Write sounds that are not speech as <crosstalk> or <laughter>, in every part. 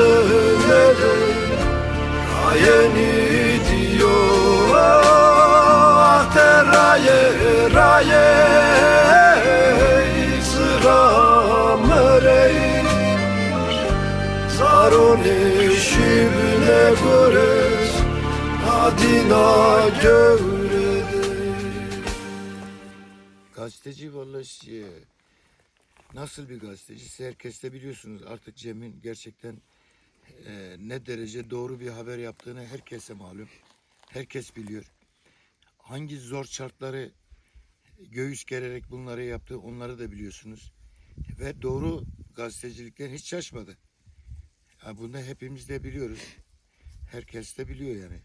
yaptıkları Rayeni diyor ah de raye raye Sıra merey Zarone şibne gores Adina gövrede Gazeteci vallahi şey, nasıl bir gazetecisi herkes de biliyorsunuz artık Cem'in gerçekten e, ne derece doğru bir haber yaptığını herkese malum. Herkes biliyor. Hangi zor şartları göğüs gererek bunları yaptı onları da biliyorsunuz. Ve doğru gazetecilikten hiç şaşmadı. Ha, bunu hepimiz de biliyoruz. Herkes de biliyor yani.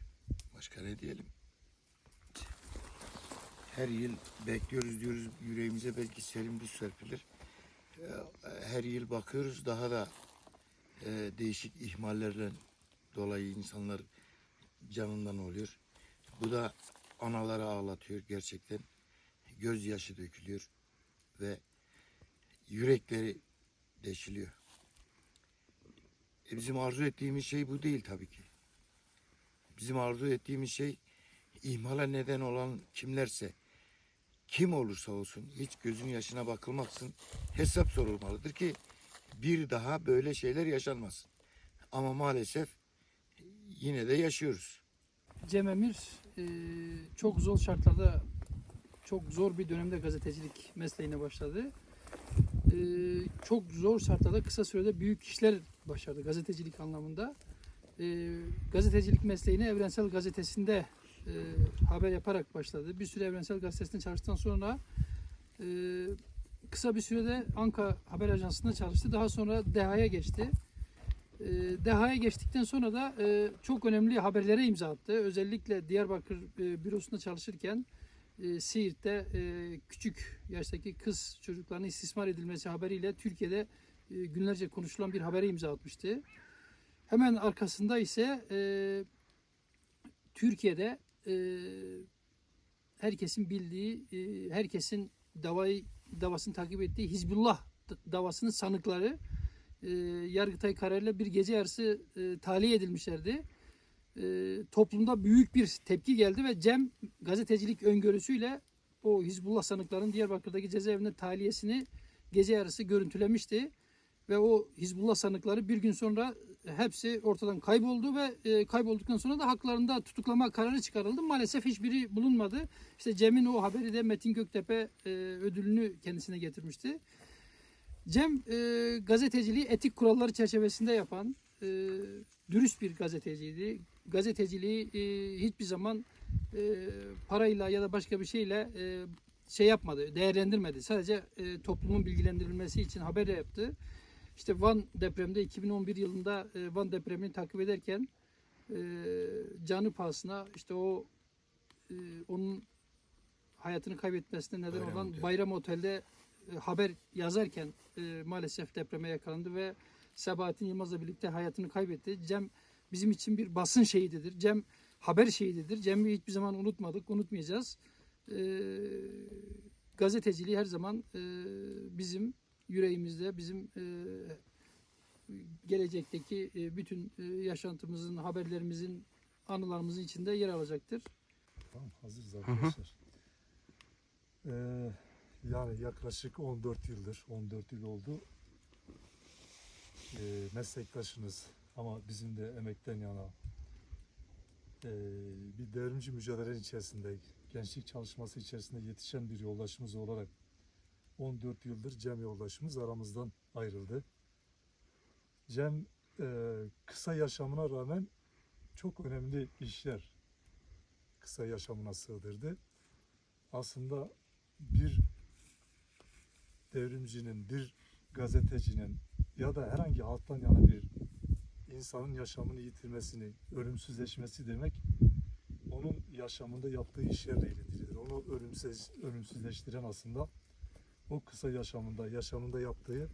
Başka ne diyelim. Her yıl bekliyoruz diyoruz yüreğimize belki serin bir serpilir. Her yıl bakıyoruz daha da e, değişik ihmallerle dolayı insanlar canından oluyor. Bu da anaları ağlatıyor gerçekten. Gözyaşı dökülüyor ve yürekleri deşiliyor. E bizim arzu ettiğimiz şey bu değil tabii ki. Bizim arzu ettiğimiz şey ihmala neden olan kimlerse kim olursa olsun hiç gözün yaşına bakılmaksın hesap sorulmalıdır ki bir daha böyle şeyler yaşanmasın. Ama maalesef yine de yaşıyoruz. Cem Emir e, çok zor şartlarda çok zor bir dönemde gazetecilik mesleğine başladı. E, çok zor şartlarda kısa sürede büyük işler başardı gazetecilik anlamında. E, gazetecilik mesleğini Evrensel Gazetesi'nde e, haber yaparak başladı. Bir süre Evrensel Gazetesi'nde çalıştıktan sonra e, kısa bir sürede Anka Haber Ajansı'nda çalıştı. Daha sonra DEHA'ya geçti. E, DEHA'ya geçtikten sonra da e, çok önemli haberlere imza attı. Özellikle Diyarbakır e, bürosunda çalışırken e, Siirt'te e, küçük yaştaki kız çocuklarının istismar edilmesi haberiyle Türkiye'de e, günlerce konuşulan bir habere imza atmıştı. Hemen arkasında ise e, Türkiye'de e, herkesin bildiği, e, herkesin davayı davasını takip ettiği Hizbullah davasının sanıkları e, Yargıtay kararıyla bir gece yarısı e, tahliye edilmişlerdi. Toplumda büyük bir tepki geldi ve Cem gazetecilik öngörüsüyle o Hizbullah sanıkların Diyarbakır'daki cezaevine tahliyesini gece yarısı görüntülemişti. Ve o Hizbullah sanıkları bir gün sonra hepsi ortadan kayboldu ve e, kaybolduktan sonra da haklarında tutuklama kararı çıkarıldı. Maalesef hiçbiri bulunmadı. İşte Cem'in o haberi de Metin Göktepe e, ödülünü kendisine getirmişti. Cem e, gazeteciliği etik kuralları çerçevesinde yapan e, dürüst bir gazeteciydi. Gazeteciliği e, hiçbir zaman e, parayla ya da başka bir şeyle e, şey yapmadı, değerlendirmedi. Sadece e, toplumun bilgilendirilmesi için haber yaptı. İşte Van depremde 2011 yılında e, Van depremini takip ederken e, canı pahasına işte o e, onun hayatını kaybetmesine neden Bayram olan Otel. Bayram Otel'de e, haber yazarken e, maalesef depreme yakalandı ve Sebahattin Yılmaz'la birlikte hayatını kaybetti. Cem bizim için bir basın şehididir. Cem haber şehididir. Cem'i hiçbir zaman unutmadık, unutmayacağız. E, gazeteciliği her zaman e, bizim yüreğimizde, bizim e, gelecekteki e, bütün e, yaşantımızın, haberlerimizin, anılarımızın içinde yer alacaktır. Tamam hazırız arkadaşlar. Ee, yani yaklaşık 14 yıldır, 14 yıl oldu. Ee, meslektaşınız ama bizim de emekten yana ee, bir devrimci mücadelenin içerisinde, gençlik çalışması içerisinde yetişen bir yoldaşımız olarak 14 yıldır Cem yoldaşımız aramızdan ayrıldı. Cem ee, kısa yaşamına rağmen çok önemli işler kısa yaşamına sığdırdı. Aslında bir devrimcinin, bir gazetecinin ya da herhangi halktan yana bir insanın yaşamını yitirmesini, ölümsüzleşmesi demek onun yaşamında yaptığı işlerle ilgilidir. Onu ölümsüz, ölümsüzleştiren aslında o kısa yaşamında, yaşamında yaptığı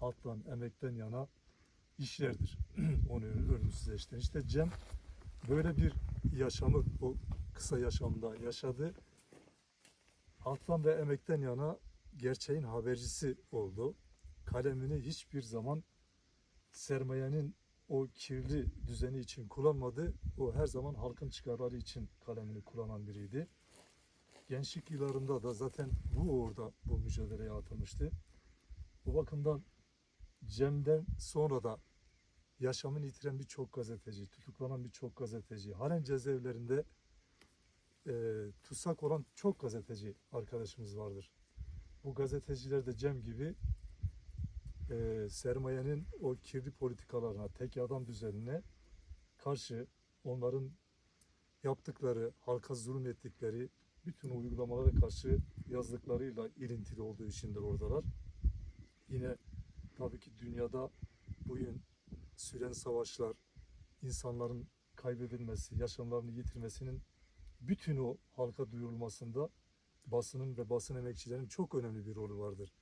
halktan, emekten yana işlerdir. <clears throat> Onu ölümsüzleştiren. İşte Cem böyle bir yaşamı o kısa yaşamda yaşadı. Halktan ve emekten yana gerçeğin habercisi oldu. Kalemini hiçbir zaman sermayenin o kirli düzeni için kullanmadı. O her zaman halkın çıkarları için kalemini kullanan biriydi. Gençlik yıllarında da zaten bu uğurda bu mücadeleye atılmıştı. Bu bakımdan Cem'den sonra da yaşamını yitiren birçok gazeteci, tutuklanan birçok gazeteci, halen cezaevlerinde e, tutsak olan çok gazeteci arkadaşımız vardır. Bu gazeteciler de Cem gibi e, sermayenin o kirli politikalarına, tek adam düzenine karşı onların yaptıkları, halka zulüm ettikleri bütün uygulamalara karşı yazdıklarıyla ilintili olduğu içindir oradalar. Yine tabii ki dünyada bugün süren savaşlar, insanların kaybedilmesi, yaşamlarını yitirmesinin bütün o halka duyurulmasında basının ve basın emekçilerinin çok önemli bir rolü vardır.